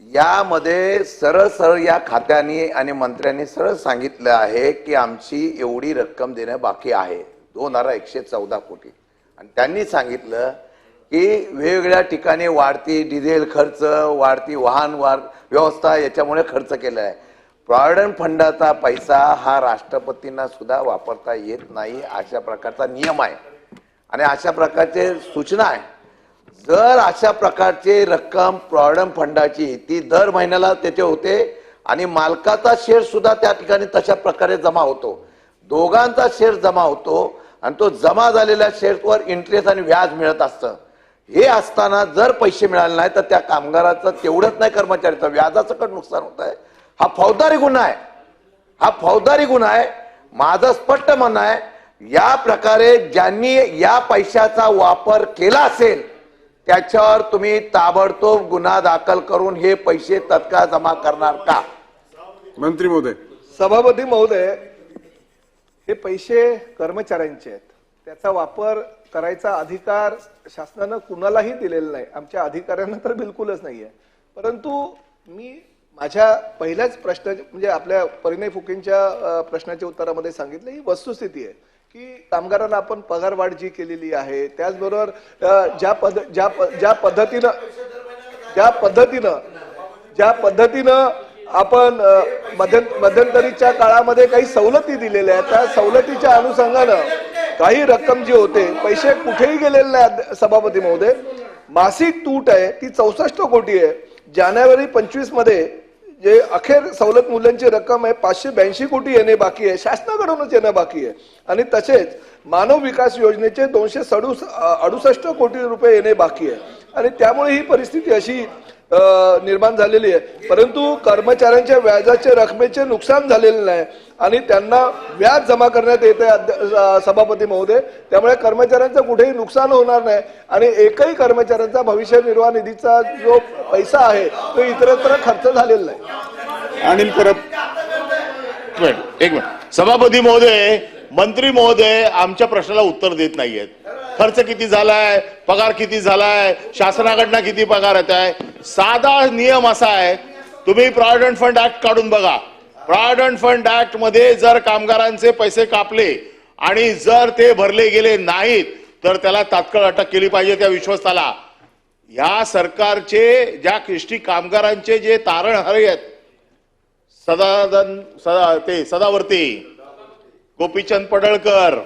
यामध्ये सरळ सरळ या खात्याने आणि मंत्र्यांनी सरळ सांगितलं आहे की आमची एवढी रक्कम देणं बाकी आहे. दोन हजार एकशे चौदा कोटी. आणि त्यांनी सांगितलं की वेगवेगळ्या ठिकाणी वाढती डिझेल खर्च वाढती वाहन वाढ व्यवस्था याच्यामुळे खर्च केला आहे प्रॉव्हिडंट फंडाचा पैसा हा राष्ट्रपतींना सुद्धा वापरता येत नाही अशा प्रकारचा नियम आहे. आणि अशा प्रकारचे सूचना आहे. जर अशा प्रकारची रक्कम प्रॉव्हिडंट फंडाची ती दर महिन्याला त्याचे होते आणि मालकाचा शेअर सुद्धा त्या ठिकाणी तशा प्रकारे जमा होतो. दोघांचा शेअर जमा होतो आणि तो जमा झालेल्या शेअर्सवर इंटरेस्ट आणि व्याज मिळत असतं. हे असताना जर पैसे मिळाले नाही तर त्या कामगाराचं तेवढंच नाही कर्मचाऱ्याचं व्याजाचं कट नुकसान होत आहे. हा फौजदारी गुन्हा आहे. हा फौजदारी गुन्हा आहे. माझं स्पष्ट म्हणणं आहे या प्रकारे ज्यांनी या पैशाचा वापर केला असेल त्याच्यावर तुम्ही ताबडतोब गुन्हा दाखल करून हे पैसे तत्काळ जमा करणार का? मंत्री महोदय. सभापती महोदय हे पैसे कर्मचाऱ्यांचे आहेत. त्याचा वापर करायचा अधिकार शासनानं कुणालाही दिलेला नाही. आमच्या अधिकाऱ्यांना तर बिलकुलच नाहीये. परंतु मी माझ्या पहिल्याच प्रश्न म्हणजे आपल्या परिणय फुकेंच्या प्रश्नाच्या उत्तरामध्ये सांगितलं ही वस्तुस्थिती आहे. की कामगारांना आपण पगारवाढ जी केलेली आहे त्याचबरोबर ज्या पद ज्या प- ज्या पद्धतीनं ज्या पद्धतीनं ज्या पद्धतीनं आपण मध्य मध्यंतरीच्या काळामध्ये काही सवलती दिलेल्या आहेत त्या सवलतीच्या अनुषंगानं काही रक्कम जी होते पैसे कुठेही गेलेले नाही सभापती महोदय. मासिक तूट आहे ती चौसष्ट कोटी आहे. जानेवारी पंचवीसमध्ये जे अखेर सवलत मूल्यांची रक्कम आहे पाचशे ब्याऐंशी कोटी येणे बाकी आहे शासनाकडूनच येणं बाकी आहे. आणि तसेच मानव विकास योजनेचे दोनशे सडूस अडुसष्ट कोटी रुपये येणे बाकी आहे. आणि त्यामुळे ही परिस्थिती अशी निर्माण झालेली आहे. परंतु कर्मचाऱ्यांच्या व्याजाचे रकमेचे नुकसान झालेले नाही आणि त्यांना व्याज जमा करण्यात येते अ, सभापती महोदय. त्यामुळे कर्मचाऱ्यांचं कुठेही नुकसान होणार नाही आणि एकही कर्मचाऱ्यांचा भविष्य निर्वाह निधीचा जो पैसा आहे तो इतरत्र खर्च झालेला नाही. अनिल परब. मिनिट एक मिनिट. सभापती महोदय मंत्री महोदय आमच्या प्रश्नाला उत्तर देत नाहीयेत. खर्च किती झालाय पगार किती झालाय शासनाकडनं किती पगार येत आहे? साधा नियम असा आहे तुम्ही प्रॉव्हिडंट फंड ऍक्ट काढून बघा. प्रॉव्हिडंट फंड ऍक्टमध्ये जर कामगारांचे पैसे कापले आणि जर ते भरले गेले नाहीत तर त्याला तात्काळ अटक केली पाहिजे त्या विश्वस्ताला या सरकारचे ज्या कृष्टी कामगारांचे जे तारण हरे आहेत सदादन सदा ते सदावर्ती गोपीचंद पडळकर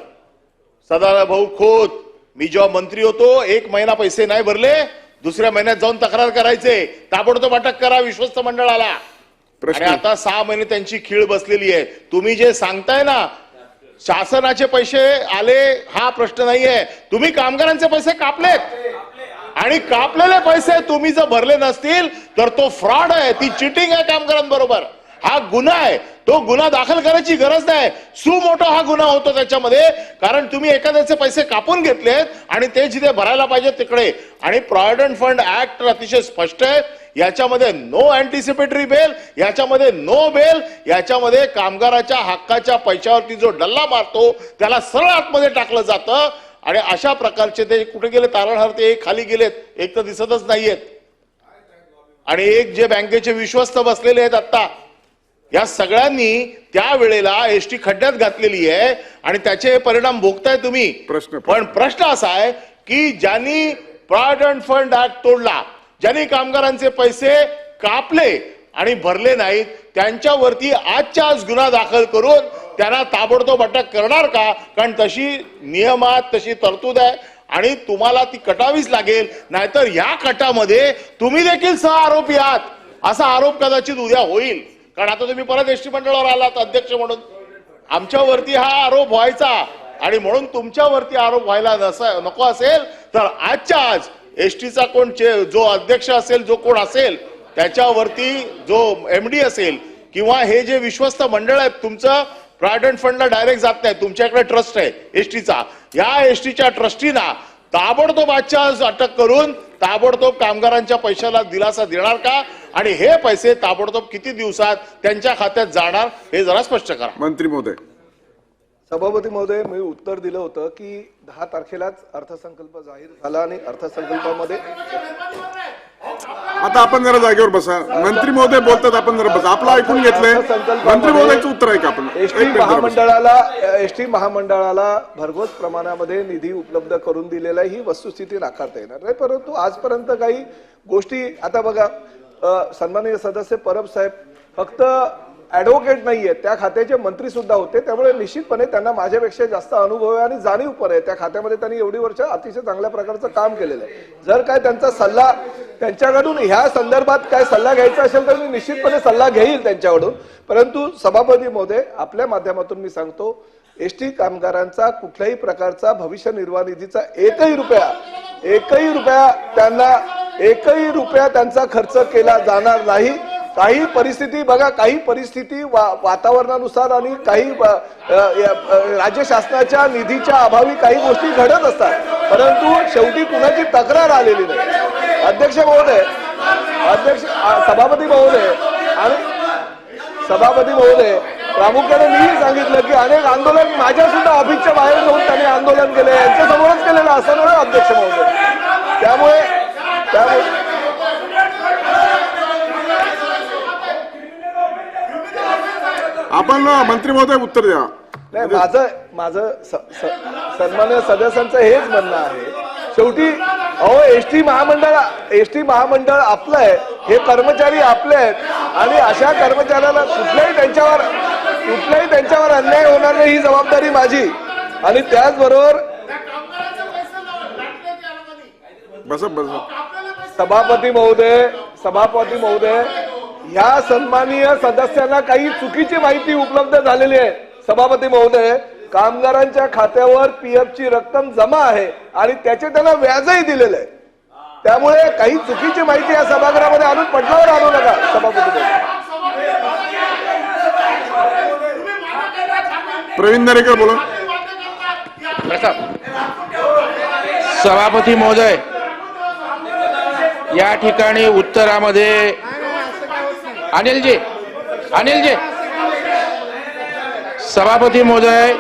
सदाभाऊ खोत मी जेव्हा मंत्री होतो एक महिना पैसे नाही भरले दुसऱ्या महिन्यात जाऊन तक्रार करायचे. ताबडतोब अटक करा विश्वस्त मंडळाला. आणि आता सहा महिने त्यांची खीळ बसलेली आहे. तुम्ही जे सांगताय ना शासनाचे पैसे आले हा प्रश्न नाहीये. तुम्ही कामगारांचे पैसे कापलेत. आणि कापलेले पैसे तुम्ही जर भरले नसतील तर तो फ्रॉड आहे. ती चिटिंग आहे कामगारांबरोबर. हा गुन्हा आहे. तो गुन्हा दाखल करायची गरज नाही. सुमोठा हा गुन्हा होतो त्याच्यामध्ये. कारण तुम्ही एखाद्याचे पैसे कापून घेतलेत आणि ते जिथे भरायला पाहिजे तिकडे. आणि प्रॉव्हिडंट फंड ऍक्ट अतिशय स्पष्ट आहे. याच्यामध्ये नो अँटिसिपेटरी बेल याच्यामध्ये नो बेल याच्यामध्ये कामगाराच्या हक्काच्या पैशावरती जो डल्ला मारतो त्याला सरळ आतमध्ये टाकलं जातं. आणि अशा प्रकारचे ते कुठे गेले? तारणहार ते खाली गेलेत. एक तर दिसतच नाहीयेत. आणि एक जे बँकेचे विश्वस्त बसलेले आहेत आता या सगळ्यांनी त्या वेळेला एस टी खड्ड्यात घातलेली आहे आणि त्याचे परिणाम भोगताय तुम्ही. प्रश्न. पण प्रश्न असा आहे की ज्यांनी प्रॉव्हिडंट फंड ऍक्ट तोडला ज्यांनी कामगारांचे पैसे कापले आणि भरले नाहीत त्यांच्यावरती आजच्या आज गुन्हा दाखल करून त्यांना ताबडतोब अटक करणार का? कारण तशी नियमात तशी तरतूद आहे आणि तुम्हाला ती कटावीच लागेल. नाहीतर या कटामध्ये तुम्ही देखील सह आरोपी आहात. असा आरोप कदाचित उद्या होईल. कारण आता तुम्ही परत एसटी मंडळावर आलात अध्यक्ष म्हणून. आमच्यावरती हा आरोप व्हायचा. आणि म्हणून तुमच्यावरती आरोप व्हायला नको असेल तर आजच्या आज एसटीचा कोण जो अध्यक्ष असेल जो कोण असेल त्याच्यावरती जो एम डी असेल किंवा हे जे विश्वस्त मंडळ आहे तुमचं प्रॉव्हिडंट फंडला डायरेक्ट जात नाही तुमच्याकडे ट्रस्ट आहे एसटीचा. या एसटीच्या ट्रस्टीना ताबडतोब आजच्या आज अटक करून ताबडतोब कामगारांच्या पैशाला दिलासा देणार का? आणि हे पैसे ताबडतोब किती दिवसात त्यांच्या खात्यात जाणार हे जरा स्पष्ट करा. मंत्री महोदय सभापती महोदय मी उत्तर दिलं होतं की दहा तारखेलाच अर्थसंकल्प जाहीर झाला आणि अर्थसंकल्पामध्ये आता आपण जरा जागेवर बसा. मंत्री महोदय बोलतात आपण जरा बसा. आपलं ऐकून घेतलंय. मंत्री महोदयाचं उत्तर आहे का आपण एस एक टी मिनिट जरा बसा. महामंडळाला एस टी महामंडळाला भरघोस प्रमाणामध्ये निधी उपलब्ध करून दिलेला ही वस्तुस्थिती नाकारता येणार नाही. परंतु आजपर्यंत काही गोष्टी आता बघा सन्माननीय सदस्य परब साहेब फक्त ऍडव्होकेट नाहीये. त्या खात्याचे मंत्री सुद्धा होते. त्यामुळे निश्चितपणे त्यांना माझ्यापेक्षा जास्त अनुभव आहे आणि जाणीव पण आहे. त्या खात्यामध्ये त्यांनी एवढी वर्ष अतिशय चांगल्या प्रकारचं काम केलेलं आहे. जर काय त्यांचा सल्ला त्यांच्याकडून ह्या संदर्भात काय सल्ला घ्यायचा असेल तर मी निश्चितपणे सल्ला घेईल त्यांच्याकडून. परंतु सभापती महोदय आपल्या माध्यमातून मी सांगतो एस टी कामगारांचा कुठल्याही प्रकारचा भविष्य निर्वाह निधीचा एकही रुपया एकही रुपया त्यांना एकही रुपया त्यांचा खर्च केला जाणार नाही. काही परिस्थिती बघा काही परिस्थिती वा- वातावरणानुसार आणि काही राज्यशासनाच्या राज्य शासनाच्या निधीच्या अभावी काही गोष्टी घडत असतात. परंतु शेवटी कुणाची तक्रार आलेली नाही. अध्यक्ष महोदय अध्यक्ष सभापती महोदय आणि सभापती महोदय प्रामुख्याने मीही सांगितलं की अनेक आंदोलन माझ्या सुद्धा ऑफिसच्या बाहेर जाऊन त्यांनी आंदोलन केले यांच्या समोरच केलेलं असं अध्यक्ष महोदय. त्यामुळे त्यामुळे आपण मंत्री महोदय उत्तर द्या. नाही माझं माझं सन्मान्य सदस्यांचं हेच म्हणणं आहे. शेवटी अहो एस टी महामंडळ एस टी महामंडळ आपलं आहे हे कर्मचारी आपले आहेत आणि अशा कर्मचाऱ्याला कुठल्याही त्यांच्यावर कुठल्याही त्यांच्यावर अन्याय होणार नाही ही जबाबदारी माझी. आणि त्याचबरोबर बसा बसा. सभापती महोदय सभापती महोदय ह्या सन्माननीय सदस्यांना काही चुकीची माहिती उपलब्ध झालेली आहे. सभापती महोदय कामगारांच्या खात्यावर पीएफ ची रक्कम जमा आहे आणि त्याचे त्यांना व्याजही दिलेलं आहे. त्यामुळे काही चुकीची माहिती या सभागृहामध्ये आणून पटलावर आणू नका सभापती महोदय. प्रवीण दरेकर बोला. सभापती महोदय या ठिकाणी उत्तरामध्ये अनिलजी अनिलजी. सभापती महोदय.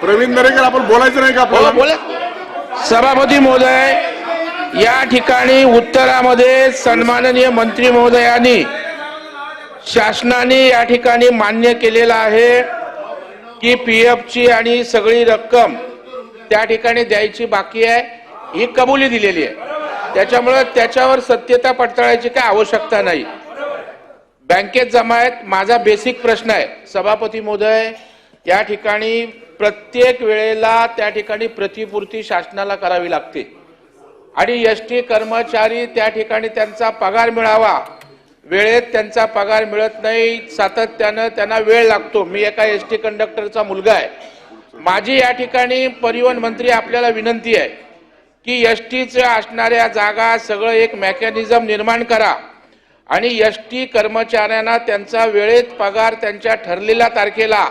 प्रवीण दरेकर आपण बोलायचं नाही का आपल्याला? बोला सभापती महोदय या ठिकाणी उत्तरामध्ये सन्माननीय मंत्री महोदयांनी शासनाने या ठिकाणी मान्य केलेलं आहे की पी ची आणि सगळी रक्कम त्या ठिकाणी द्यायची बाकी आहे ही कबुली दिलेली आहे. त्याच्यामुळे त्याच्यावर सत्यता पडताळायची काय आवश्यकता नाही. बँकेत जमा आहेत माझा बेसिक प्रश्न आहे. सभापती महोदय या ठिकाणी प्रत्येक वेळेला त्या ठिकाणी प्रतिपूर्ती शासनाला करावी लागते. आणि एस टी कर्मचारी त्या ठिकाणी त्यांचा पगार मिळावा. वेळेत त्यांचा पगार मिळत नाही सातत्यानं त्यांना वेळ लागतो. मी एका एस टी कंडक्टरचा मुलगा आहे. माझी या ठिकाणी परिवहन मंत्री आपल्याला विनंती आहे. की एस टीच्या असणाऱ्या जागा सगळं एक मेकॅनिझम निर्माण करा. आणि एस टी कर्मचाऱ्यांना त्यांचा वेळेत पगार त्यांच्या ठरलेल्या तारखेला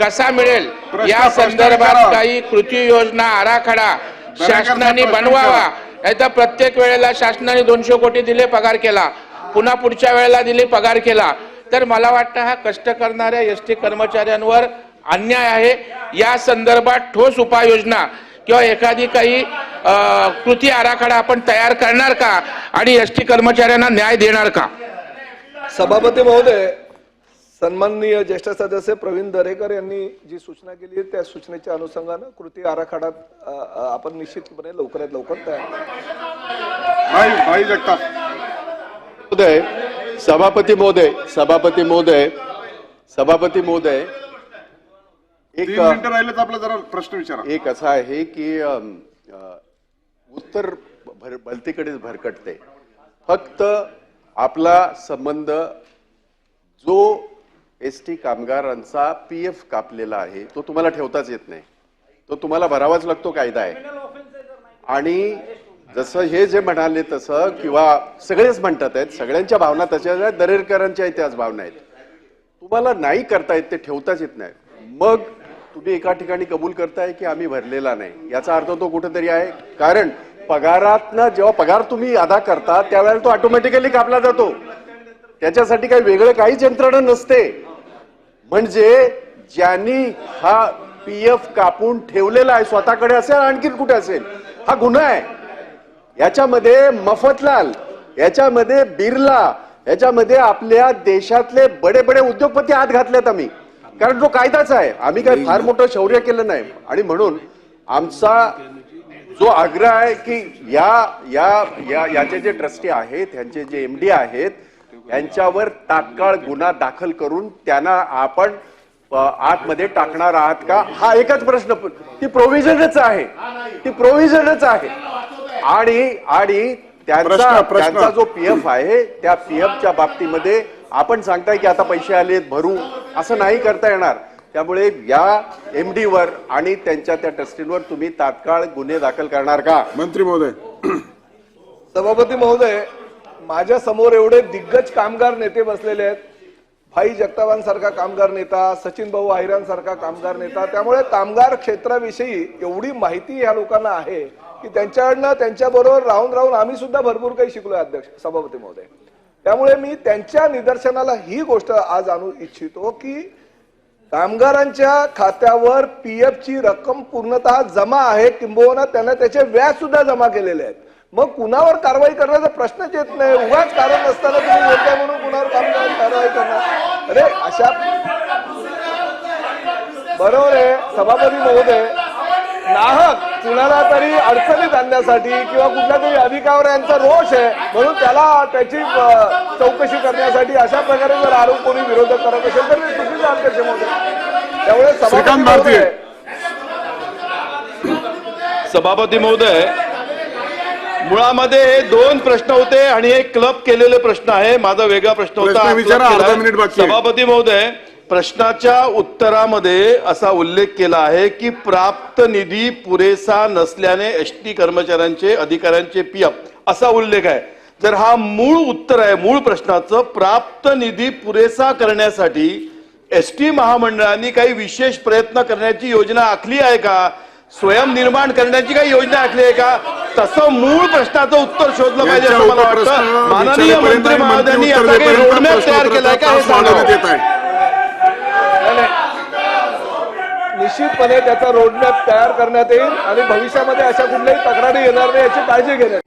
कसा मिळेल? या संदर्भात. काही कृती योजना आराखडा शासनाने बनवावा. नाही प्रत्येक वेळेला शासनाने दोनशे कोटी दिले पगार केला. पुन्हा पुढच्या वेळेला दिले पगार केला. तर मला वाटतं हा कष्ट करणाऱ्या एस टी कर्मचाऱ्यांवर अन्याय आहे. या संदर्भात ठोस उपाययोजना. किंवा एखादी काही कृती आराखडा आपण तयार करणार का? आणि एस टी कर्मचाऱ्यांना न्याय देणार का? सभापती महोदय सन्माननीय ज्येष्ठ सदस्य प्रवीण दरेकर यांनी जी सूचना केली आहे त्या सूचनेच्या अनुषंगानं कृती आराखडा आपण निश्चितपणे लवकरात लवकर तयार करू. भाई भाई जगताप महोदय सभापती महोदय सभापती महोदय सभापती महोदय एक मिनिटं आपला जरा प्रश्न विचारा. एक असा आहे की उत्तर भर भलतीकडेच भरकटते. फक्त आपला संबंध जो एस टी कामगारांचा पी एफ कापलेला आहे तो तुम्हाला ठेवताच येत नाही. तो तुम्हाला भरावाच लागतो कायदा आहे. आणि जसं हे जे म्हणाले तसं किंवा सगळेच म्हणतात आहेत सगळ्यांच्या भावना तशाच आहेत दरेकरांच्या त्याच भावना आहेत. तुम्हाला नाही करता येत ते ठेवताच येत नाही. मग तुम्ही एका ठिकाणी कबूल करताय की आम्ही भरलेला नाही. याचा अर्थ तो कुठेतरी आहे. कारण पगारातनं जेव्हा पगार तुम्ही अदा करता त्यावेळेला तो ऑटोमॅटिकली कापला जातो. त्याच्यासाठी काही वेगळं काहीच यंत्रणा नसते. म्हणजे ज्यांनी हा पी एफ कापून ठेवलेला आहे स्वतःकडे असेल आणखी कुठे असेल हा गुन्हा आहे. याच्यामध्ये मफतलाल याच्यामध्ये बिर्ला याच्यामध्ये आपल्या देशातले बडे बडे उद्योगपती हात घातलेत आम्ही. कारण तो कायदाच आहे. आम्ही काही फार मोठं शौर्य केलं नाही. आणि म्हणून आमचा जो आग्रह आहे की या या या याचे जे ट्रस्टी आहेत त्यांचे जे एमडी आहेत यांच्यावर तात्काळ गुन्हा दाखल करून त्यांना आपण आतमध्ये टाकणार आहात का? हा एकच प्रश्न ती प्रोव्हिजनच आहे. ती प्रोव्हिजनच आहे. आणि आणि त्यांचा. त्यांचा जो पीएफ आहे त्या पीएफ च्या बाबतीमध्ये आपण सांगताय की आता पैसे आलेत भरू. असं नाही करता येणार. त्यामुळे या एमडी वर आणि त्यांच्या त्या ट्रस्टींवर तुम्ही तात्काळ गुन्हे दाखल करणार का? मंत्री महोदय. सभापती महोदय माझ्यासमोर एवढे दिग्गज कामगार नेते बसलेले आहेत. भाई जगतावांसारखा कामगार नेता सचिन भाऊ सारखा कामगार नेता. त्यामुळे कामगार क्षेत्राविषयी एवढी माहिती या लोकांना आहे की त्यांच्याकडनं त्यांच्या बरोबर राहून राहून आम्ही सुद्धा भरपूर काही शिकलोय अध्यक्ष सभापती महोदय. त्यामुळे मी त्यांच्या निदर्शनाला ही गोष्ट आज आणू इच्छितो की कामगारांच्या खात्यावर पीएफ ची रक्कम पूर्णतः जमा आहे किंबहुना त्यांना त्याचे व्याज सुद्धा जमा केलेले आहेत. मग कुणावर कारवाई करण्याचा प्रश्नच येत नाही. उगाच कारण नसताना तुम्ही बोलताय म्हणून कुणावर कामगार कारवाई करणार? अरे अशा बरोबर आहे सभापती महोदय. नाहक कुणाला तरी अडचणीत आणण्यासाठी किंवा कुठल्या तरी अधिकावर यांचा रोष आहे म्हणून त्याला त्याची चौकशी करण्यासाठी अशा प्रकारे जर आरोप कोणी विरोधक करत असेल तर ते चुकीचं अध्यक्ष महोदय त्यामुळे सभापती श्रीकांत सभापती महोदय मुळामध्ये हे दोन प्रश्न होते आणि एक क्लब केलेले प्रश्न आहे. माझा वेगळा प्रश्न होता. हा. सभापती महोदय प्रश्नाच्या उत्तरामध्ये असा उल्लेख केला आहे की प्राप्त निधी पुरेसा नसल्याने एस टी कर्मचाऱ्यांचे अधिकाऱ्यांचे पीएफ असा उल्लेख आहे. जर हा मूळ उत्तर आहे मूळ प्रश्नाचं प्राप्त निधी पुरेसा करण्यासाठी एस टी महामंडळाने काही विशेष प्रयत्न करण्याची योजना आखली आहे का? स्वयंनिर्माण करण्याची काही योजना आखली आहे का? तसं मूळ प्रश्नाचं उत्तर शोधलं पाहिजे असं मला वाटतं. माननीय मंत्री महोदयांनी याचा काही रोडमॅप तयार केलाय का हे सांगावं? निश्चितपणे त्याचा रोडमॅप तयार करण्यात येईल आणि भविष्यामध्ये अशा कुठल्याही तक्रारी येणार नाही याची काळजी घेण्यात